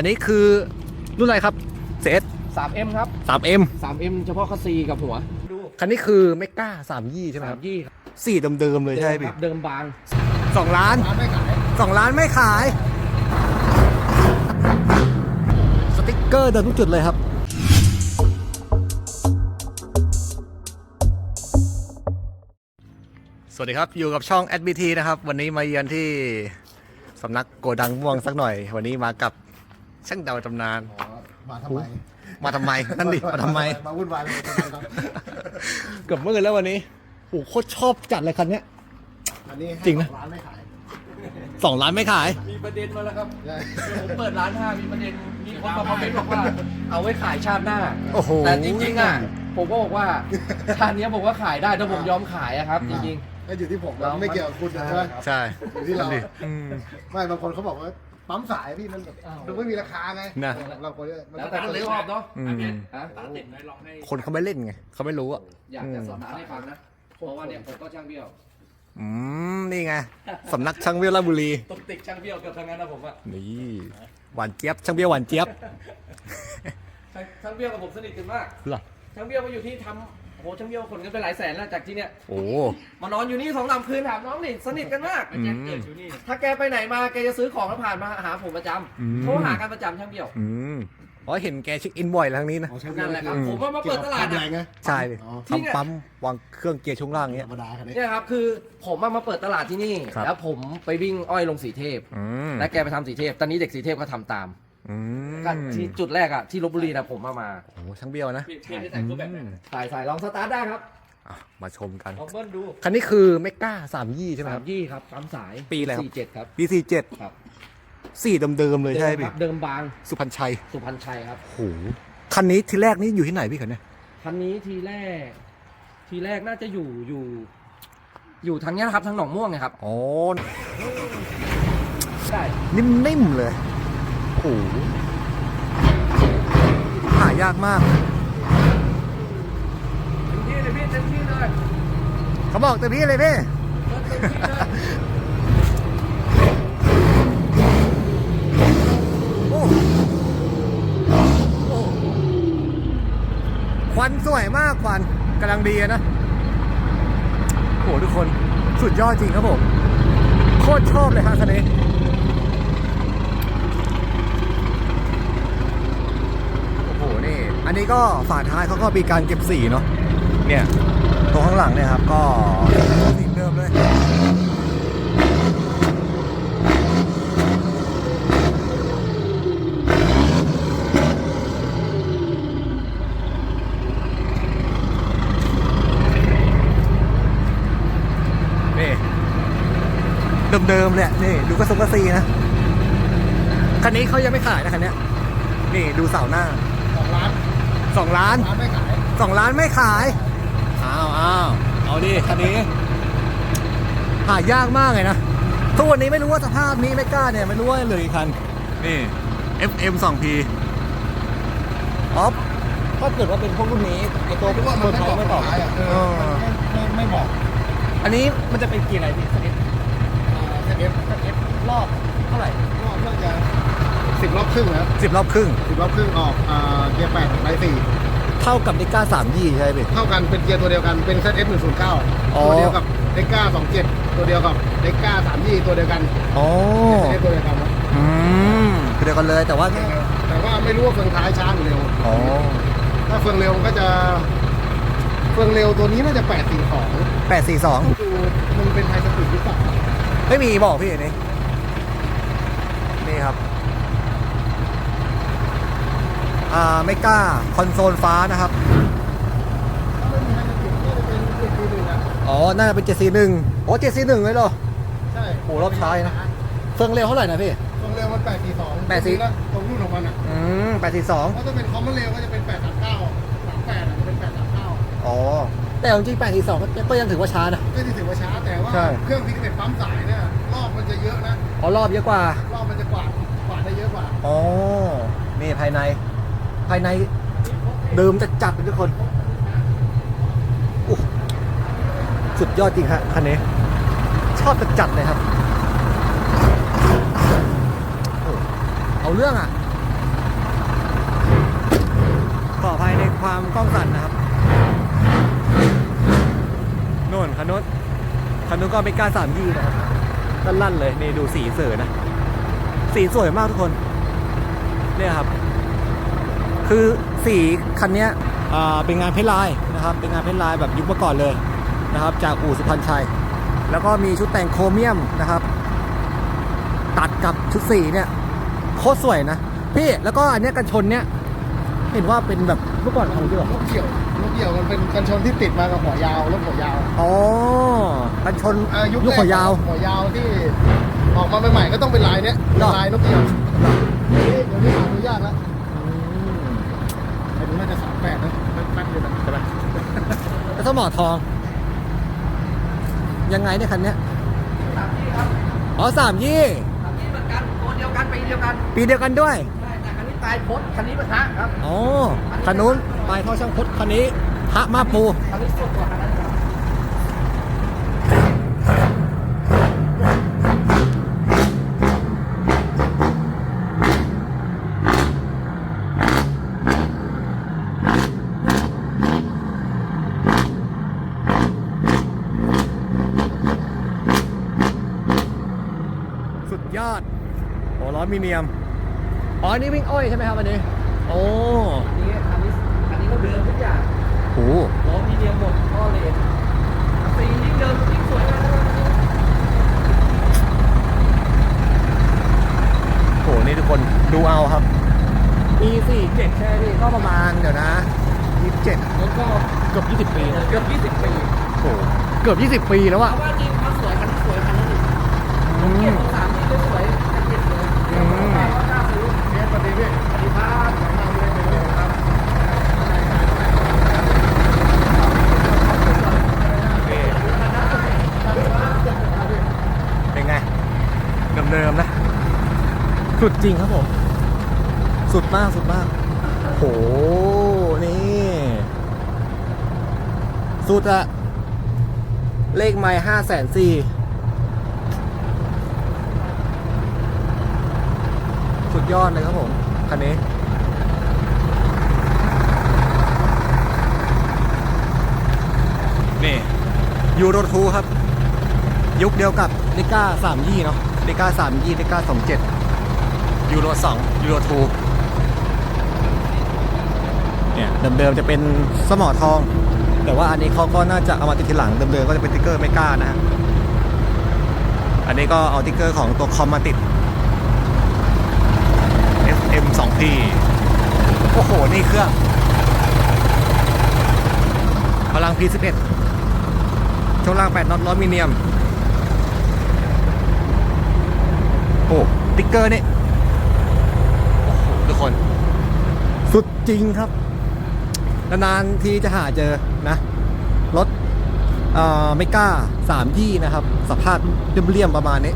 อันนี้คือรุ่นอะไรครับเซส 3M ครับ 3M 3M เฉพาะคัสซีกับหัวดูคันนี้คือไม่กล้าสามยี่ใช่ไหมครับ3ยี่ครับสี่เดิมๆเลยใช่ไหมคพี่รับเดิมบางสองล้านไม่ขายสองล้านไม่ขาย สติ๊กเกอร์เดิมทุกจุดเลยครับ สวัสดีครับอยู่กับช่อง SBT นะครับ วันนี้มาเยือนที่สำนักโกดังม่วงสักหน่อย วันนี้มากับ ช่างเดาตำนานมาทำไมมาทำไม นั่นดิ มาทำไม มาวุ่นวายเลยครับเกือบมืดแล้ววันนี้โอ้โหโคตรชอบจัดเลยคันเนี้ย อันนี้ให้จริงนะสอร้านไม่ขายสองล้านไม่ขาย มีประเด็นมาแล้วครับ ใช่ผมเปิดร้านห้ามีประเด็น มีคนมาคอมเมนต์บอกว่า เอาไว้ขายชาติหน้า โอ้โห แต่จริงๆอะ ผมก็บอกว่าชาติเนี้ยผมก็ขายได้ถ้าผมยอมขายอะครับ จริง ก็อยู่ที่ผมเราไม่เกี่ยวกับคุณนะใช่ไหมใช่อยู่ที่เรานั่นดิอืมไม่บางคนเขาบอกว่า ปั๊มสายพี่มันแบบอ้าวดูไม่มีราคาไงนะ เราคนเนี้ยๆมันแล้วก็แต่คนเล็กชอบเนาะอืมฮะคนเขาไม่เล่นไงเขาไม่รู้อะอยากจะสอนร้านให้ฟังนะ เพราะว่าเนี่ยผมก็ช่างเบี้ยว อืมนี่ไงสำนักช่างเบี้ยวราชบุรีตกติกช่างเบี้ยวเกือบทั้งนั้นนะผมอะนี่หวานเจี๊ยบช่างเบี้ยวหวานเจี๊ยบช่างช่างเบี้ยวกับผมสนิทกันมากเหรอ ช่างเบี้ยวมาอยู่ที่ทำ โอ้โหช่างเบี้ยวคนกันไปหลายแสนแล้วจากที่เนี่ยโอ้ มานอนอยู่นี่สองสามคืนถามน้องนี่สนิทกันมาก อืมถ้าแกไปไหนมาแกจะซื้อของแล้วผ่านมาหาผมประจอืมำโทรหากันประจำช่างเบี้ยว อืมอ๋อเห็นแกเช็คอินบ่อยแล้วทางนี้นะอ๋อใช่นั่นแหละครับอืมผมว่ามาเปิดตลาดใหญ่นะไงใช่ดิอ๋อที่เนี่ยทำปั๊มวางเครื่องเกียร์ช่วงล่างธเงี้รยรมดาคันนี้ เนี่ยครับคือผมมามาเปิดตลาดที่นี่ ครับ แล้วผมไปวิ่งอ้อยลงสีเทพ อืม และแกไปทำสีเทพ ตอนนี้เด็กสีเทพก็ทำตาม อืมก็ที่จุดแรกอะที่ลบบุรีนะผมมามาโอ้ช่างเบี้ยวนะอืมถ่ายถ่ายลองสตาร์ทได้ครับอะมาชมกัน ลองเบิ้ลดูคันนี้คือไม่กล้าสามยี่ใช่ไหมคสารัมบ ยี่ครับปั๊มสายปีอะไรครับ สี่เจ็ดครับ ปีสี่เจ็ดครับ สี่เดิมๆเลยใช่ไหมเดิมพี่ครับเดิมบางสุพรรณชัยสุพรรณชัยครับ โอ้โหคันนี้ทีแรกนี่อยู่ที่ไหนพี่คันเนี้ยคันนี้ทีแรก ทีแรกน่าจะอยู่อยู่ อยู่ทางเนี้ยนะครับทางหนองม่วงไงครับ อ๋อใช่นิ่มๆเลย โอ้โหหายากมาก เต็มที่เลยพี่เต็มที่เลยเขาบอกเต็มที่เลยพี่ เต็มที่เลยโอ้โอ้ควันสวยมากควันกำลังดีอะนะโอ้โหทุกคนสุดยอดจริงครับผม โคตรชอบเลยฮะคันนี้ โอ้โห นี่ อันนี้ก็ฝาท้ายเขาก็มีการเก็บสีเนาะ เนี่ยตรงข้างหลังเนี่ยครับ ก็สีเดิมเลยนี่เดิมๆเลยนี่ดูกระสงกระซีนะ คันนี้เขายังไม่ขายนะคันนี้นี่ดูเสาหน้า สองล้านร้านไม่ขายสองล้านไม่ขาย อ้าวอ้าวเอาดิคันนี้ หายากมากเลยนะ ทุกวันนี้ไม่รู้ว่าสภาพนี้ไม่กล้าเนี่ย ไม่รู้ว่าเหลือกี่คัน นี่ FM 2P ออฟถ้าเกิดว่าเป็นพวกรุ่นนี้ไอตัวคิดว่ามันตัวไม่ท็อปบอกไม่ตอบขายอะเอเอออไม่ไม่ไม่บอกอันนี้มันจะเป็นเกียร์อะไรพี่สเก็ตเซ็ตเอฟสเก็ตรอบเท่าไหร่รอบน่าจะ สิบรอบครึ่งนะสิบรอบครึ่ง สิบรอบครึ่งออกอ่าเกียร์แปดไลท์สี่เท่ากับนิก้าสามยี่ใช่ไหมพี่เท่ากันเป็นเกียร์ตัวเดียวกันเป็น ZF 109อ๋อ ตัวเดียวกับเด็กก้า27ตัวเดียวกับเด็กก้า32ตัวเดียวกันอ๋อเ ZF ตัวเดียวกันนะอืมคือเดียวกันเลยแต่ว่า แต่ว่าไม่รู้ว่าเฟืองท้ายช้าหรือเร็ว อ๋อ ถ้าเฟืองเร็วมันก็จะ เฟืองเร็วตัวนี้น่าจะ8 4 2แปดสี่สองดูมันเป็นไฮสปีดหรือเปล่าไม่มีบอกพี่อันนี้นี่ครับ อ่าไม่กล้าคอนโซลฟ้านะครับถ้าไม่มีไฮสปีดก็จะเป็นเกียร์ทีหนึ่งอะอ๋อ น่าจะเป็น 741โอ้741เลยเหรอ ใช่โหรอบท้ายนะเฟืองเร็วเท่าไหร่นะพี่เฟืองเร็วมัน8 4 2 8 4นะตรงรุ่นของมันอะอืม842 เพราะถ้าเป็นคอมมอนเร็วก็จะเป็น8 3 9 38อะจะเป็น8 3 9อ๋อ แต่จริงๆ842ก็ก็ยังถือว่าช้านะ ก็ที่ถือว่าช้าแต่ว่า ใช่ เครื่องฟิกเน็ตปั๊มสายเนี่ยรอบมันจะเยอะนะ อ๋อรอบเยอะกว่า รอบมันจะกวาดกวาดได้เยอะกว่า อ๋อ นี่ภายใน ภายในเดิมจะจัดทุกคนสุดยอดจริงฮะคันนี้ ชอบจะจัดเลยครับ เอาเรื่องอะขออภัยในความกล้องสั่นนะครับโน่นคันนู้นคันนู้นก็เป็นการสามยี่นะครับลั่นเลย นี่ดูสีเสือนะ สีสวยมากทุกคน เนี่ยครับ คือสีคันเนี้ยอ่าเป็นงานเพ้นท์ลายนะครับเป็นงานเพ้นท์ลายแบบยุคเมื่อก่อนเลยนะครับ จากอู่สุพรรณชัย แล้วก็มีชุดแต่งโครเมียมนะครับ ตัดกับชุดสีเนี่ยโคตรสวยนะพี่แล้วก็อันเนี้ยกันชนเนี้ยเห็นว่าเป็นแบบเมื่อก่อนของด้วยลูกเกี่ยวลูกเกี่ยวมันเป็นกันชนที่ติดมากับหัวยาวรถหัวยาวอ๋อกันชนอ่ายุคยุคแรกหัวยาวหัวยาวที่ออกมาใหม่ๆก็ต้องเป็นลายเนี้ยเป็นลายนกเกี่ยวเดี๋ยวนี้เดี๋ยวนี้หาดูยากแล้ว ไอ้ดูน่าจะสามแปดนะแป๊บๆเดียวนะใช่ไหมแล้วก็หมอทอง ยังไงเนี่ยคันเนี้ยสามที่ครับอ๋อสามยี่สามที่เหมือนกันตัวเดียวกันปีเดียวกัน ปีเดียวกันด้วยใช่แต่คันนี้ตายพดคันนี้ปะทะครับอ๋อคันนู้นปลายท่อช่างพดคันนี้ฮะมาปูคันนี้สุดกว่าคันนั้นครับ สุดยอด โอ้ล้อมีเนียม อ๋ออันนี่วิ่งอ้อยใช่ไหมครับอันนี้ โอ้อันนี้อันนี้อันนี้ก็เดิมทุกอย่างโหล้อมีเดียมหมดท่อเลนสียิ่งเดิมยิ่งสวยมากนะครับโหนี่ทุกคนดูเอาครับ ปี47ใช่ไหมพี่ก็ประมาณเดี๋ยวนะ27แล้วก็เกือบ20ปีนะเกือบ20ปีโหเกือบ20ปีแล้วเพอะราะว่าจริงเขาสวยคันนี้สวยคันนั้นอีกผมเกียรติสามนี่ก็สวยคันเจ็ดเลย อืม ผมว่าน่าซื้อ เป็นไงเดิมๆนะ สุดจริงครับผม สุดมากสุดมากโห นี่ สุดอะเลขไม่ห้าแสนสี่สุดยอดเลยครับผม คันนี้นี่ยูโรทูครับ ยุคเดียวกับเดก้าสามยี่เนาะเดก้าสามยี่เดก้าสองเจ็ดยูโรสองยูโรทูเนี่ยเดิมๆจะเป็นสมอทอง แต่ว่าอันนี้เขาก็น่าจะเอามาติดทีหลังเดิมๆก็จะเป็นติ๊กเกอร์ไม่กล้านะฮะอันนี้ก็เอาติ๊กเกอร์ของตัวคอมมาติด FM 2P ที่เครื่องพลัง P11 ช่วงล่าง 8น็อตล้อมิเนียม โอ้ติ๊กเกอร์นี่ โอ้โห ทุกคน สุดจริงครับ นานๆทีจะหาเจอนะ รถอ่อไม่กล้าสามยี่นะครับ สภาพเรียมๆประมาณนี้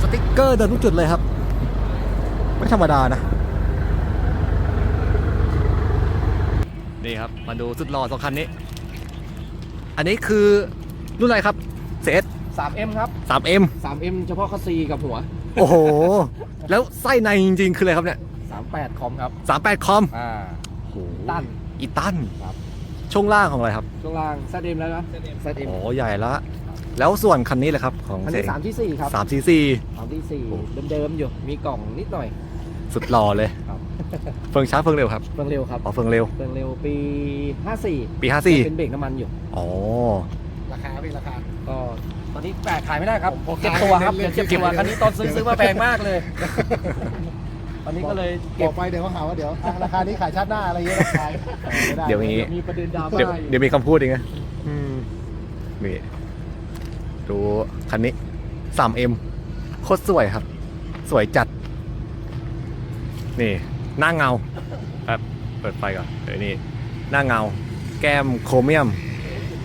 สติ๊กเกอร์เดินทุกจุดเลยครับ ไม่ธรรมดานะ นี่ครับ มาดูสุดหล่อสองคันนี้ อันนี้คือรุ่นอะไรครับเซ 3M ครับ 3M 3M เฉพาะคัสซีกับหัว โอ้โห แล้วไส้ในจริงๆ คืออะไรครับเนี่ย 38 คอมครับ 38 คอมอ่าโอ้โหตันอีตันครับ ช่วงล่างของอะไรครับ ช่วงล่าง ZM แล้วนะ ZM โอ้ใหญ่ละ แล้วส่วนคันนี้เลยครับของคันเซนี้3ที่4ครับสามซีซี3ที่โอ้4เดิมๆอยู่ มีกล่องนิดหน่อย สุดหล่อเลยครับ เฟืองช้าเฟืองเร็วครับเฟืองเร็วครับอ๋อเฟืองเร็ว เฟืองเร็วปี 54ปีเป็นเบรกน้ำมันอยู่54อ๋อ ราคาพี่ราคา ก็ตอนนี้แปะขายไม่ได้ครับผมเก็บตัวครับขายเดี๋ยวเก็บตัวเล่นๆ คันนี้ตอนซื้อซื้อมาแพงมากเลย ตอนนี้ก็เลยบเก็อบกไปเดี๋ยวเขาหาว่าเดี๋ยวอะราคานี้ขายชาติหน้าอะไรเงี้ยขายไม่ได้เดี๋ยวมีมีประเด็นดราเดี๋ยวม่าอยู่เดี๋ยวมีคำพูดอีกนะอืมนี่ดูคันนี้ 3M โคตรสวยครับ สวยจัด นี่หน้าเงาครับเปิดไฟก่อนเดี๋ยวนี่หน้าเงา แก้มโครเมียม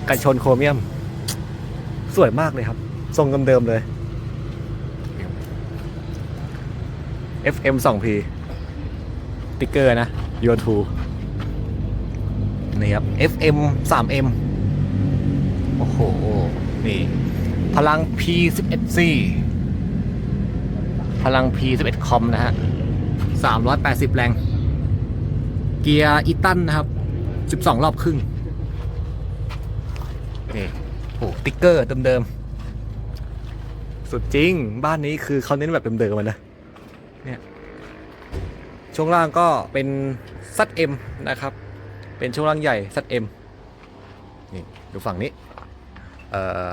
กันชนโครเมียม สวยมากเลยครับ ทรงเดิมๆเลย FM 2P ติ๊กเกอร์นะ y o 2นี่ครับ FM 3M โอ้โห นี่ พลัง P11C พลัง P11 คอมนะฮะ 380 แรง เกียร์อีตันนะครับ 12 รอบครึ่งนี่โอ้ติ๊กเกอร์เดิมๆ สุดจริง บ้านนี้คือเขาเน้นแบบเดิมๆมันนะเนี่ยช่วงล่างก็เป็นซัดเอ็มนะครับ เป็นช่วงล่างใหญ่ซัดเอ็มนี่ดูฝั่งนี้ เอ่อ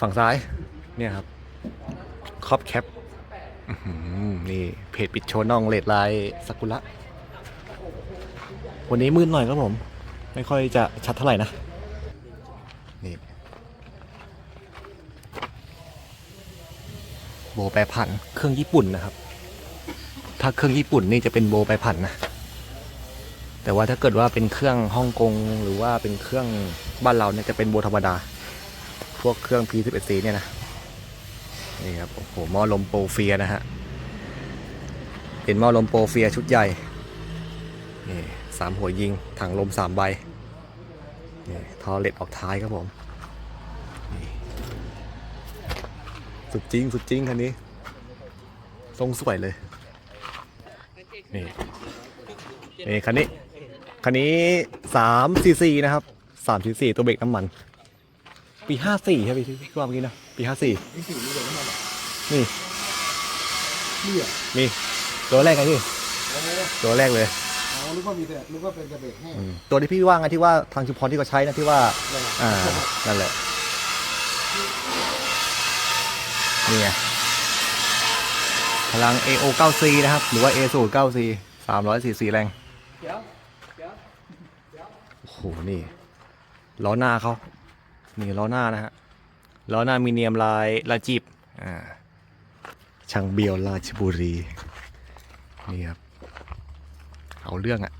ฝั่งซ้าย เนี่ยครับ ครอบแคปอื้อหือ นี่เพจปิดโชว์น่องเลดไลายซากุระวันนี้มืดหน่อยครับผม ไม่ค่อยจะชัดเท่าไหร่นะ นี่ โบแปรผันเครื่องญี่ปุ่นนะครับ ถ้าเครื่องญี่ปุ่นนี่จะเป็นโบแปรผันนะแต่ว่าถ้าเกิดว่าเป็นเครื่องฮ่องกงหรือว่าเป็นเครื่องบ้านเราเนี่ยจะเป็นโบธรรมดา พวกเครื่อง P11C เนี่ยนะ นี่ครับ โอ้โหหม้อลมโปรเฟียนะฮะ เป็นหม้อลมโปรเฟียชุดใหญ่นี่สามหัวยิงถังลมสามใบนี่ทอเล็ดออกท้ายครับผมสุดจริงสุดจริงคันนี้ ทรงสวยเลยนี่นี่คันนี้คันนี้สามซีซีนะครับสามซีซีตัวเบรกน้ำมัน ปีห้าสี่ใช่ไหมที่พี่ว่าเมื่อกี้นะ ปีห้าสี่นี่นี่ เดี๋ยวน้ำมันอะนี่นี่อะนี่ตัวแรกไงพี่โอ้โหตัวแรกเลยอ๋อรู้ว่ามีแต่รู้ว่าเป็นกระเบรกแห้งอืมตัวที่พี่ว่าไงที่ว่าทางชุมพรที่เขาใช้นะที่ว่านั่นแหละอ่า นั่นแหละ นี่ไง พลัง AO 9C นะครับ หรือว่า A 0 9C 344แรง เดี๋ยวเดี๋ยวโอ้โห นี่ ล้อหน้าเขา นี่ล้อหน้านะฮะ ล้อหน้ามีเนียมลายลายจีบอ่า ช่างเบียวราชบุรี นี่ครับ เอาเรื่องอะ